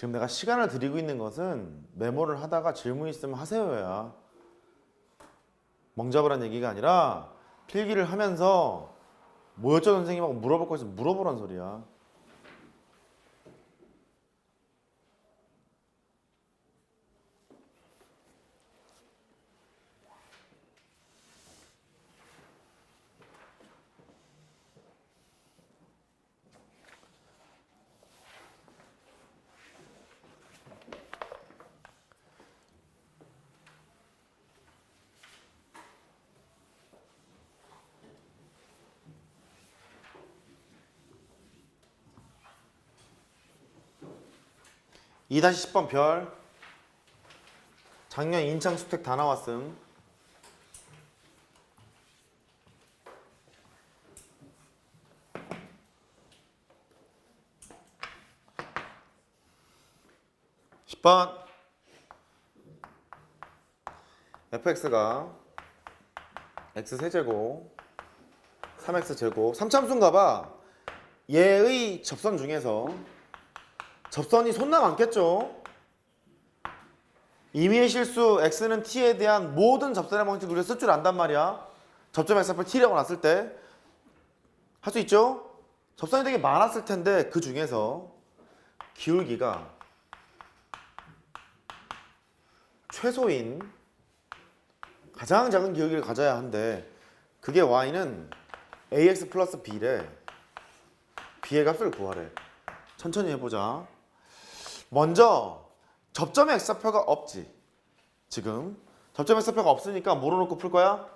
지금 내가 시간을 드리고 있는 것은 메모를 하다가 질문 있으면 하세요야. 멍잡으란 얘기가 아니라 필기를 하면서 뭐였죠 선생님하고 물어볼 거 있으면 물어보란 소리야. 이 10번 별. 작년 인창 수택 다 나왔음. 십번 fx가 x 세제곱 3x 제곱 3참수인가 봐. 얘의 접선 중에서 접선이 손나 많겠죠? 임의의 실수 x는 t에 대한 모든 접선의 방식을 우리가 쓸 줄 안단 말이야. 접점 x를 t라고 놨을 때 할 수 있죠? 접선이 되게 많았을 텐데 그 중에서 기울기가 최소인 가장 작은 기울기를 가져야 한데 그게 y는 ax 플러스 b래. b의 값을 구하래. 천천히 해보자. 먼저 접점의 x좌표가 없지. 지금 접점의 x좌표가 없으니까 뭐로 놓고 풀 거야?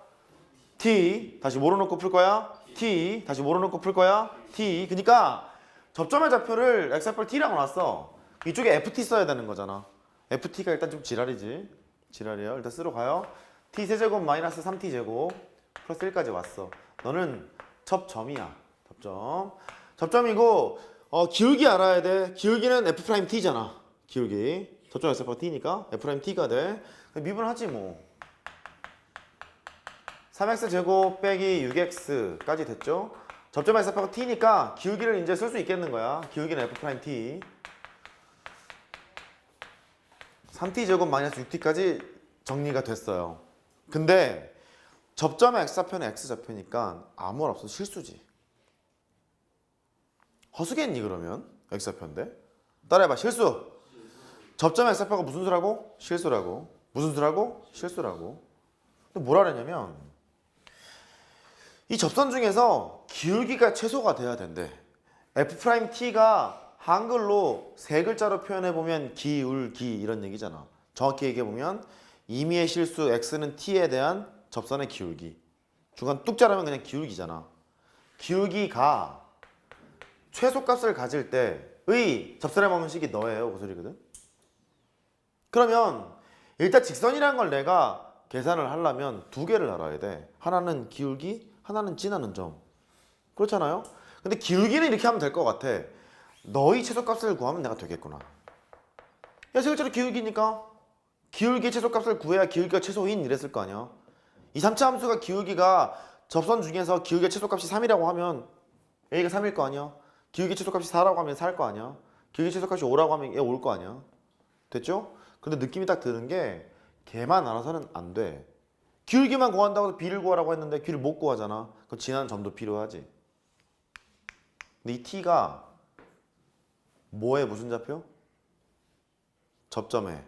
t 다시 뭐로 놓고 풀 거야? t 다시 뭐로 놓고 풀 거야? t 그러니까 접점의 좌표를 x좌표를 t라고 놨어. 이쪽에 ft 써야 되는 거잖아. ft가 일단 좀 지랄이지. 지랄이에요. 일단 쓰러 가요. t 세제곱 마이너스 3t 제곱 플러스 1까지 왔어. 너는 접점이야. 접점. 접점이고 어, 기울기 알아야 돼. 기울기는 f 프라임 t잖아. 기울기. 저쪽 x파 t니까 f 프라임 t가 돼. 미분하지 뭐. 3x 제곱 빼기 6x까지 됐죠? 접점 x파가 t니까 기울기를 이제 쓸 수 있겠는 거야. 기울기는 f 프라임 t. 3t 제곱 마이너스 6t까지 정리가 됐어요. 근데 접점의 x좌표는 x좌표니까 아무 말 없어 실수지. 허수겠니 그러면? x좌표인데? 따라해봐 실수. 접점 x좌표가 무슨 수라고? 실수라고. 무슨 수라고? 실수라고. 근데 뭐라 그랬냐면 이 접선 중에서 기울기가 최소가 돼야 된대. F 프라임 t가 한글로 세 글자로 표현해 보면 기울기 이런 얘기잖아. 정확히 얘기해 보면 임의의 실수 x는 t에 대한 접선의 기울기. 중간 뚝 자르면 그냥 기울기잖아. 기울기가 최소값을 가질 때의 접선의 방식이 너예요. 그 소리거든. 그러면 일단 직선이라는 걸 내가 계산을 하려면 두 개를 알아야 돼. 하나는 기울기, 하나는 진하는 점. 그렇잖아요. 근데 기울기는 이렇게 하면 될 것 같아. 너의 최소값을 구하면 내가 되겠구나. 야, 실제로 기울기니까 기울기 최소값을 구해야 기울기가 최소인 이랬을 거 아니야. 이 3차 함수가 기울기가 접선 중에서 기울기 최소값이 3이라고 하면 A가 3일 거 아니야. 기울기 최소값이 4라고 하면 4일 거 아니야. 기울기 최소값이 5라고 하면 얘올거 아니야. 됐죠? 근데 느낌이 딱 드는 게 걔만 알아서는 안 돼. 기울기만 구한다고 해서 B를 구하라고 했는데 Q를 못 구하잖아. 그럼 지나는 점도 필요하지. 근데 이 T가 뭐의 무슨 좌표? 접점의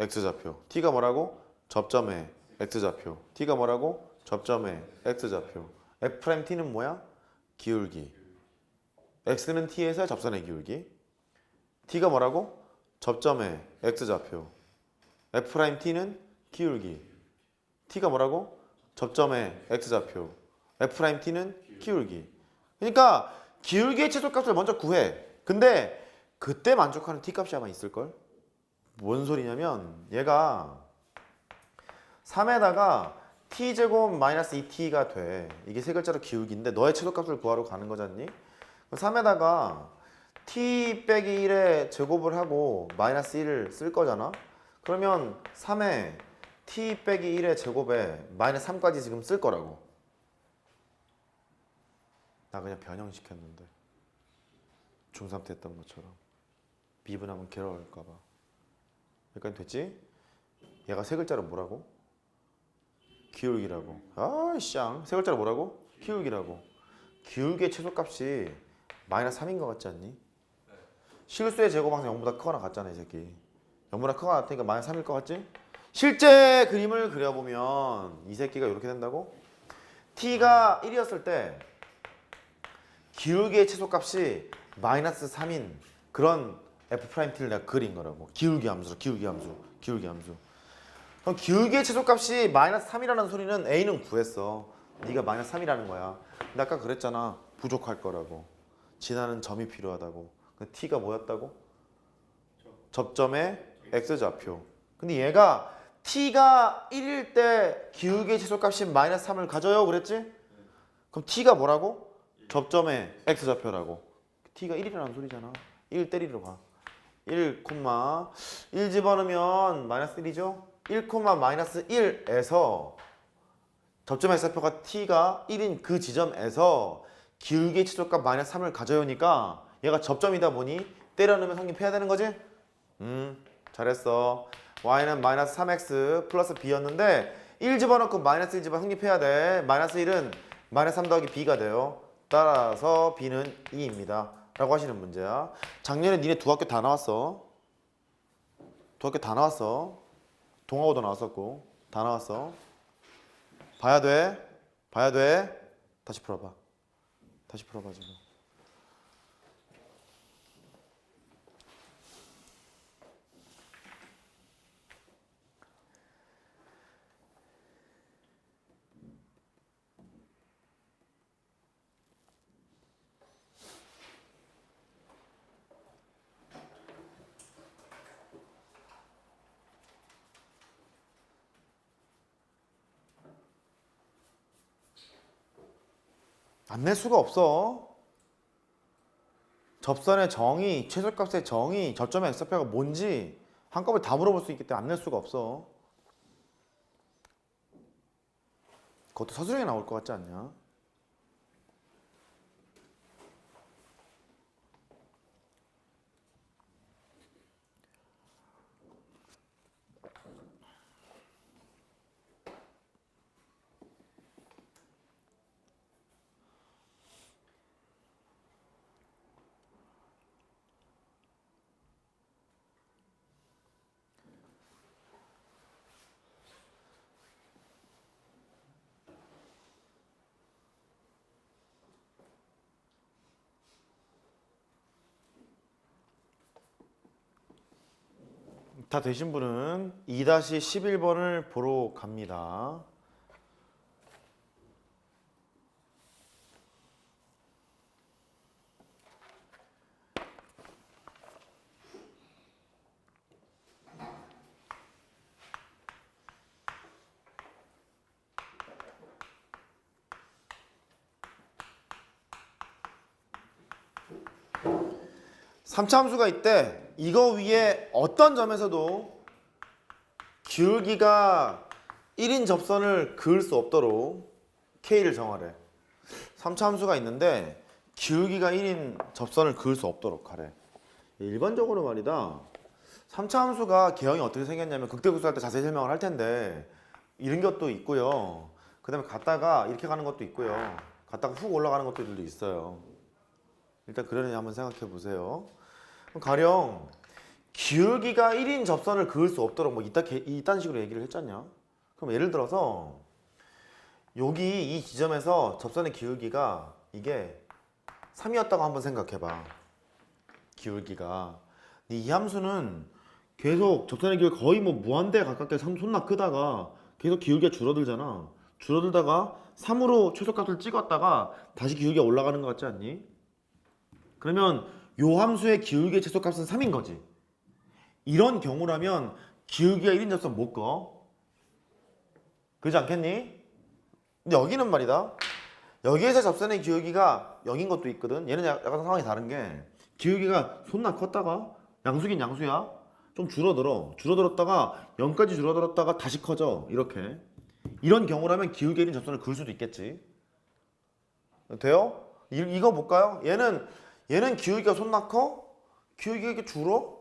X좌표. T가 뭐라고? 접점의 X좌표. T가 뭐라고? 접점의 X좌표. F'T는 뭐야? 기울기. X는 t에서 접선의 기울기 t가 뭐라고? 접점의 x좌표 f't는 기울기 t가 뭐라고? 접점의 x좌표 f't는 기울기 그러니까 기울기의 최소값을 먼저 구해 근데 그때 만족하는 t값이 아마 있을걸? 뭔 소리냐면 얘가 3에다가 t제곱 마이너스 2t가 돼 이게 세 글자로 기울기인데 너의 최소값을 구하러 가는 거잖니? 3에다가 t 빼기 1에 제곱을 하고 마이너스 1을 쓸 거잖아. 그러면 3에 t 빼기 1의 제곱에 마이너스 3까지 지금 쓸 거라고. 나 그냥 변형시켰는데. 중3 때 했던 것처럼. 미분하면 괴로울까봐 여기까지 됐지? 얘가 세 글자로 뭐라고? 기울기라고 아이씨 세 글자로 뭐라고? 기울기라고 기울기의 최소값이 마이너스 3인 것 같지 않니? 실수의 제곱 항상 0보다 크거나 같잖아 이 새끼. 0보다 크거나 같으니까 마이너스 3일 것 같지? 실제 그림을 그려보면 이 새끼가 이렇게 된다고? t가 1이었을 때 기울기의 최소값이 마이너스 3인 그런 f't를 내가 그린 거라고. 기울기 함수 기울기 함수 기울기 함수. 그럼 기울기의 최소값이 마이너스 3이라는 소리는 a는 구했어. 네가 마이너스 3이라는 거야. 근데 아까 그랬잖아. 부족할 거라고 지나는 점이 필요하다고. 그 t가 뭐였다고? 접점의 x좌표. 근데 얘가 t가 1일 때 기울기의 최소값이 마이너스 3을 가져요? 그랬지? 그럼 t가 뭐라고? 접점의 x좌표라고. T가 1이라는 소리잖아. 1 때리러 가 1, 1 집어넣으면 마이너스 1이죠? 1, 마이너스 1에서 접점의 x좌표가 t가 1인 그 지점에서 기울기의 최소값 마이너스 3을 가져오니까 얘가 접점이다 보니 때려 넣으면 성립해야 되는 거지? 음 잘했어. y는 마이너스 3x 플러스 b였는데 1 집어넣고 마이너스 1 집어 성립해야 돼. 마이너스 1은 마이너스 3 더하기 b가 돼요. 따라서 b는 2입니다. 라고 하시는 문제야. 작년에 니네 두 학교 다 나왔어. 두 학교 다 나왔어. 동아고도 나왔었고. 다 나왔어. 봐야 돼. 봐야 돼. 다시 풀어봐 다시 풀어봐 지금 안 낼 수가 없어. 접선의 정의, 최소값의 정의, 저점의 x좌표가 뭔지 한꺼번에 다 물어볼 수 있기 때문에 안 낼 수가 없어. 그것도 서술형에 나올 것 같지 않냐? 다 되신 분은 2-11번을 보러 갑니다. 삼차 함수가 있대. 이거 위에 어떤 점에서도 기울기가 1인 접선을 그을 수 없도록 K를 정하래. 삼차 함수가 있는데 기울기가 1인 접선을 그을 수 없도록 하래. 일반적으로 말이다. 삼차 함수가 개형이 어떻게 생겼냐면 극대구수할 때 자세히 설명을 할 텐데 이런 것도 있고요. 그 다음에 갔다가 이렇게 가는 것도 있고요. 갔다가 훅 올라가는 것들도 있어요. 일단 그러니 한번 생각해 보세요. 가령 기울기가 1인 접선을 그을 수 없도록 뭐 이따 개- 이딴 식으로 얘기를 했잖냐. 그럼 예를 들어서 여기 이 지점에서 접선의 기울기가 이게 3이었다고 한번 생각해 봐. 기울기가. 이 함수는 계속 접선의 기울기 거의 뭐 무한대 가깝게 손- 손나 크다가 계속 기울기가 줄어들잖아. 줄어들다가 3으로 최소값을 찍었다가 다시 기울기가 올라가는 것 같지 않니? 그러면 요 함수의 기울기의 최소값은 3인 거지. 이런 경우라면 기울기가 1인 접선 못 꺼. 그러지 않겠니? 근데 여기는 말이다. 여기에서 접선의 기울기가 0인 것도 있거든. 얘는 약- 약간 상황이 다른 게 기울기가 손나 컸다가 양수긴 양수야. 좀 줄어들어. 줄어들었다가 0까지 줄어들었다가 다시 커져. 이렇게. 이런 경우라면 기울기 1인 접선을 그을 수도 있겠지. 돼요? 이, 이거 볼까요? 얘는 얘는 기울기가 손나 커? 기울기가 줄어?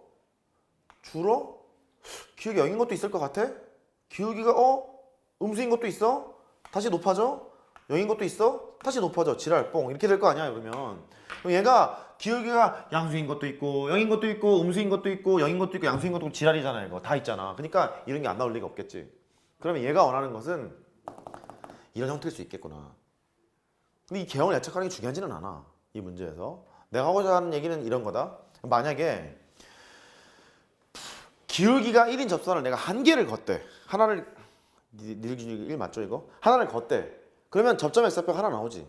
줄어? 기울기 0인 것도 있을 것 같아? 기울기가 어? 음수인 것도 있어? 다시 높아져? 0인 것도 있어? 다시 높아져. 지랄 뽕. 이렇게 될 거 아니야, 그러면. 그럼 얘가 기울기가 양수인 것도 있고 0인 것도 있고 음수인 것도 있고 0인 것도 있고 양수인 것도 있고 지랄이잖아, 이거. 다 있잖아. 그러니까 이런 게 안 나올 리가 없겠지. 그러면 얘가 원하는 것은 이런 형태일 수 있겠구나. 근데 이 개형을 예측하는 게 중요하지는 않아. 이 문제에서. 내가 하고자 하는 얘기는 이런 거다. 만약에 기울기가 1인 접선을 내가 한 개를 걷대. 하나를 기준이 1 맞죠 이거? 하나를 걷대. 그러면 접점 X좌표 하나 나오지.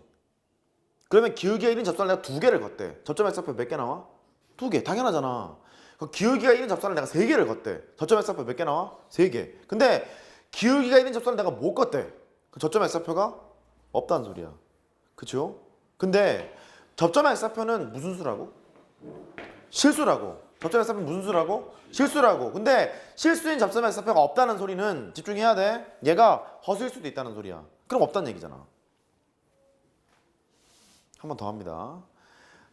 그러면 기울기가 1인 접선을 내가 두 개를 걷대. 접점 X좌표 몇 개 나와? 두 개. 당연하잖아. 기울기가 1인 접선을 내가 세 개를 걷대. 접점 X좌표 몇 개 나와? 세 개. 근데 기울기가 1인 접선을 내가 못 걷대. 그 접점 X좌표가 없다는 소리야. 그쵸? 근데 접점 X좌표는 무슨 수라고? 실수라고. 접점 X좌표 무슨 수라고? 실수라고. 근데 실수인 접점 X좌표가 없다는 소리는 집중해야 돼. 얘가 허수일 수도 있다는 소리야. 그럼 없다는 얘기잖아. 한 번 더 합니다.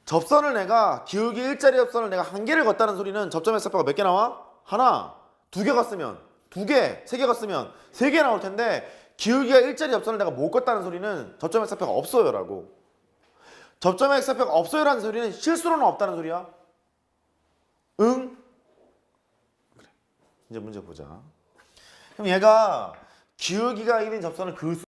접선을 내가 기울기 일자리 접선을 내가 한 개를 걷다는 소리는 접점 X좌표가 몇 개 나와? 하나. 두 개 갔으면 두 개, 세 개 갔으면 세 개 나올 텐데 기울기가 일자리 접선을 내가 못 걷다는 소리는 접점 X좌표가 없어요라고. 접점 X좌표가 없어요라는 소리는 실수로는 없다는 소리야. 응? 그래. 이제 문제 보자. 그럼 얘가 기울기가 1인 접선을 그